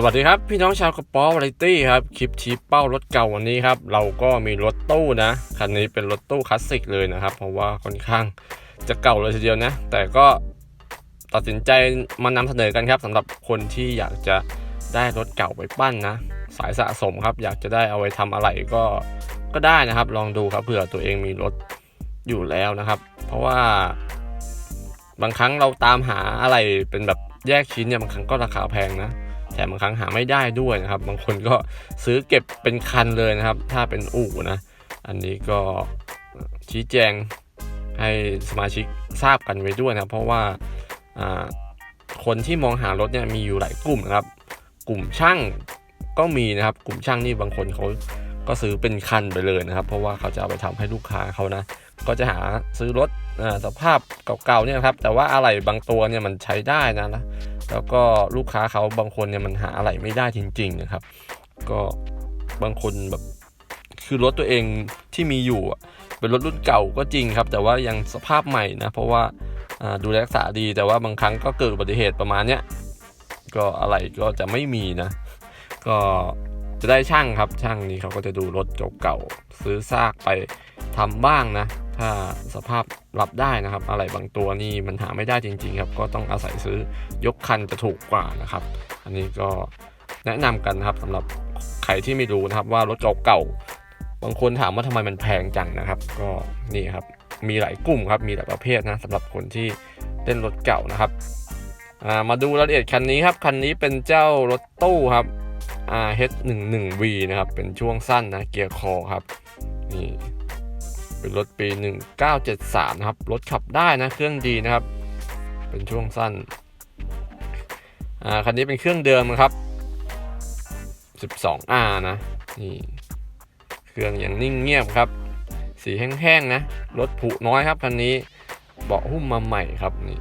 สวัสดีครับ พี่น้องชาวกระป๋อวาไรตี้ครับ คลิปชี้เป้ารถเก่าวันนี้ครับ เราก็มีรถตู้นะ คันนี้เป็นรถตู้คลาสสิกเลยนะครับ เพราะว่าค่อนข้างจะเก่าเลยทีเดียวนะ แต่ก็ตัดสินใจมานำเสนอกันครับสำหรับคนที่อยากจะได้รถเก่าไปปั้นนะ สายสะสมครับ อยากจะได้เอาไว้ทำอะไรก็ก็ได้นะครับ ลองดูครับเผื่อตัวเองมีรถอยู่แล้วนะครับ เพราะว่าบางครั้งเราตามหาอะไรเป็นแบบแยกชิ้นเนี่ยบางครั้งก็ราคาแพงนะ ถมบางครั้งหาไม่ได้ด้วยนะครับ บางคนก็ซื้อเก็บเป็นคันเลยนะครับ ถ้าเป็นอู่นะ อันนี้ก็ชี้แจงให้สมาชิกทราบกันไว้ด้วยนะเพราะว่าคนที่มองหารถเนี่ยมีอยู่หลายกลุ่มนะครับ กลุ่มช่างก็มีนะครับ กลุ่มช่างนี่บางคนเขาก็ซื้อเป็นคันไปเลยนะครับ เพราะว่าเขาจะเอาไปทำให้ลูกค้าเขานะ ก็จะหาซื้อรถอ่าสภาพเก่าๆเนี่ยครับ แต่ว่าอะไรบางตัวเนี่ยมันใช้ได้นะ แล้วก็ลูกค้าเขาบางคนเนี่ยมันหาอะไรไม่ได้จริง ๆ นะครับ ก็บางคนแบบคือรถตัวเองที่มีอยู่เป็นรถรุ่นเก่าก็จริงครับ แต่ว่ายังสภาพใหม่นะ เพราะว่าดูแลรักษาดีแต่ว่าบางครั้งก็เกิดอุบัติเหตุประมาณเนี้ยก็อะไรก็จะไม่มีนะ ก็จะได้ช่างครับช่างนี้เขาก็จะดูรถเก่าๆซื้อซากไปทำบ้างนะ ถ้าสภาพรับได้นะครับ อะไรบางตัวนี่มันหาไม่ได้จริงๆครับ ก็ต้องอาศัยซื้อยกคันจะถูกกว่านะครับ อันนี้ก็แนะนำกันนะครับสำหรับใครที่ไม่รู้นะครับว่ารถเก่าๆบางคนถามว่าทำไมมันแพงจังนะครับ ก็นี่ครับมีหลายกลุ่มครับมีหลายประเภทนะสำหรับคนที่เล่นรถเก่านะครับามาดูรายละเอียดคันนี้ครับคันนี้เป็นเจ้ารถตู้ครับ RH11V นะครับเป็นช่วงสั้นนะเกียร์คอครับนี่ เป็นรถปี 1973 นะครับ รถขับได้นะ เครื่องดีนะครับ เป็นช่วงสั้น อ่า คันนี้เป็นเครื่องเดิมนะครับ 12R นะ นี่ เครื่องอย่างนิ่งเงียบครับ สีแห้งๆนะ รถผุน้อยครับคันนี้ เบาะหุ้มมาใหม่ครับนี่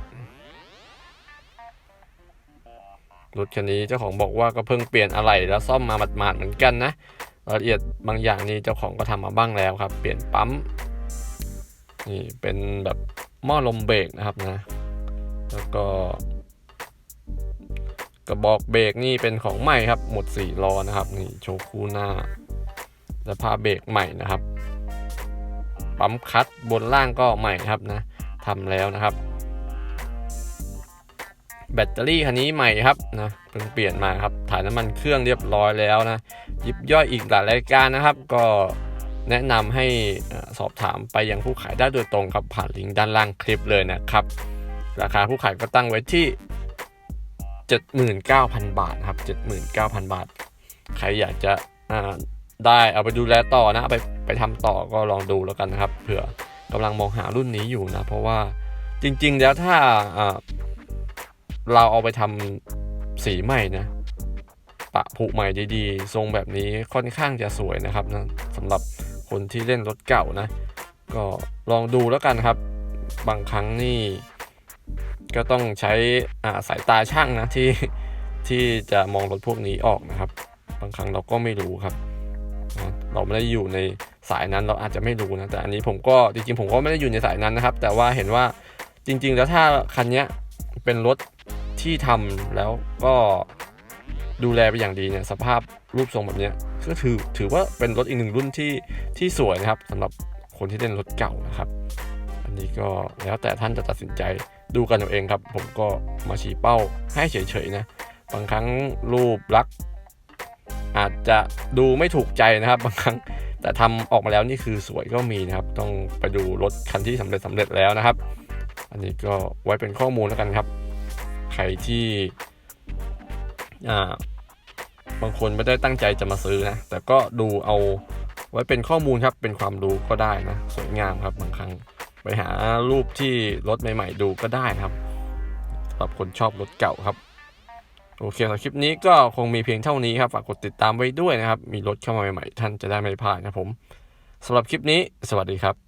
รถคันนี้เจ้าของบอกว่าก็เพิ่งเปลี่ยนอะไหล่แล้วซ่อมมาหมาดๆเหมือนกันนะรายละเอียดบางอย่างนี่เจ้าของก็ทำมาบ้างแล้วครับ เปลี่ยนปั๊ม นี่เป็นแบบหม้อลมเบรกนะครับนะ แล้วก็ กระบอกเบรกนี่เป็นของใหม่ครับ หมด4ล้อนะครับนี่โชว์คู่หน้าและผ้าเบรกใหม่นะครับ ปั๊มคัดบนล่างก็ใหม่ครับนะทำแล้วนะครับ แบตเตอรี่คันนี้ใหม่ครับนะเพิ่งเปลี่ยนมาครับถ่ายน้ำมันเครื่องเรียบร้อยแล้วนะยิบย่อยอีกหลายรายการนะครับ ก็ แนะนำให้สอบถามไปยังผู้ขายได้โดยตรงครับผ่านลิงก์ด้านล่างคลิปเลยนะครับ ราคาผู้ขายก็ตั้งไว้ที่ 79,000 บาทนะครับ 79,000 บาท ใครอยากจะได้เอาไปดูแลต่อนะไปไปทำต่อก็ลองดูแล้วกันนะครับ เผื่อกำลังมองหารุ่นนี้อยู่นะ เพราะว่าจริง ๆ แล้วถ้าอ่าเราเอาไปทำสีใหม่นะปะผุใหม่ดีๆ ทรงแบบนี้ค่อนข้างจะสวยนะครับนะสำหรับ คนที่เล่นรถเก่านะ ก็ลองดูแล้วกันครับ บางครั้งนี่ก็ต้องใช้อสายตาช่างนะที่ที่จะมองรถพวกนี้ออกนะครับ บางครั้งเราก็ไม่รู้ครับ เราไม่ได้อยู่ในสายนั้นเราอาจจะไม่รู้นะแต่อันนี้ผมก็จริงๆผมก็ไม่ได้อยู่ในสายนั้นนะครับ แต่ว่าเห็นว่าจริง ๆ แล้วถ้าคันนี้เป็นรถที่ทำแล้วก็ ดูแลไปอย่างดีเนี่ยสภาพรูปทรงแบบนี้ก็ถือถือว่าเป็นรถอีกหนึ่งรุ่นที่ที่สวยนะครับสำหรับคนที่เล่นรถเก่านะครับ อันนี้ก็แล้วแต่ท่านจะตัดสินใจดูกันเอาเองครับ ผมก็มาชี้เป้าให้เฉยๆนะบางครั้งรูปลักษณ์อาจจะดูไม่ถูกใจนะครับ บางครั้งแต่ทำออกมาแล้วนี่คือสวยก็มีนะครับ ต้องไปดูรถคันที่สำเร็จสำเร็จแล้วนะครับ อันนี้ก็ไว้เป็นข้อมูลแล้วกันครับ ใครที่ อ่าบางคนไม่ได้ตั้งใจจะมาซื้อนะ แต่ก็ดูเอาไว้เป็นข้อมูลครับ เป็นความรู้ก็ได้นะ สวยงามครับบางครั้ง ไปหารูปที่รถใหม่ ๆ ดูก็ได้นะครับสำหรับคนชอบรถเก่าครับ โอเคสำหรับคลิปนี้ก็คงมีเพียงเท่านี้ครับ ฝากกดติดตามไว้ด้วยนะครับ มีรถเข้ามาใหม่ๆ ท่านจะได้ไม่พลาดนะผมสำหรับคลิปนี้ สวัสดีครับ